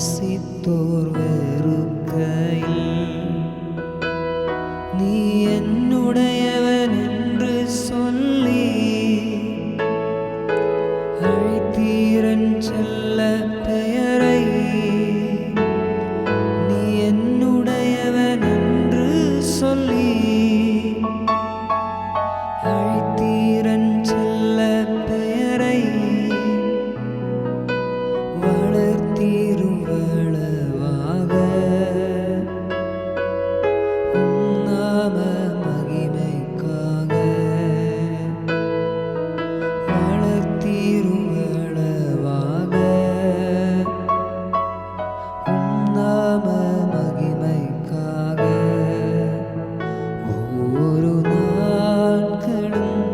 நேசித்தோர் வெறுக்கையில் நீ என்னுடையவர் நாம மகிமைக்காக ஒவ்வொரு நாட்களும்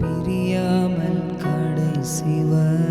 பிரியாமல் கடைசி வரை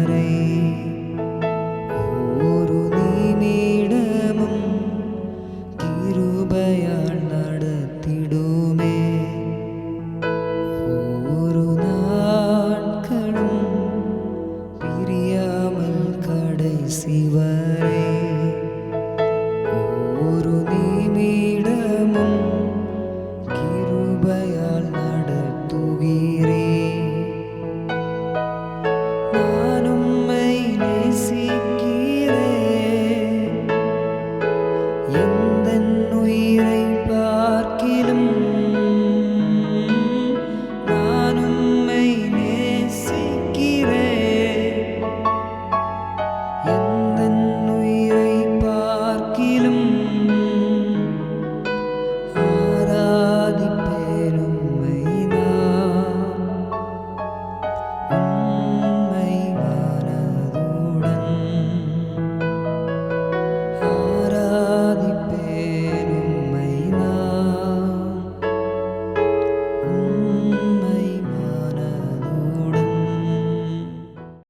ബാക്കിയിലും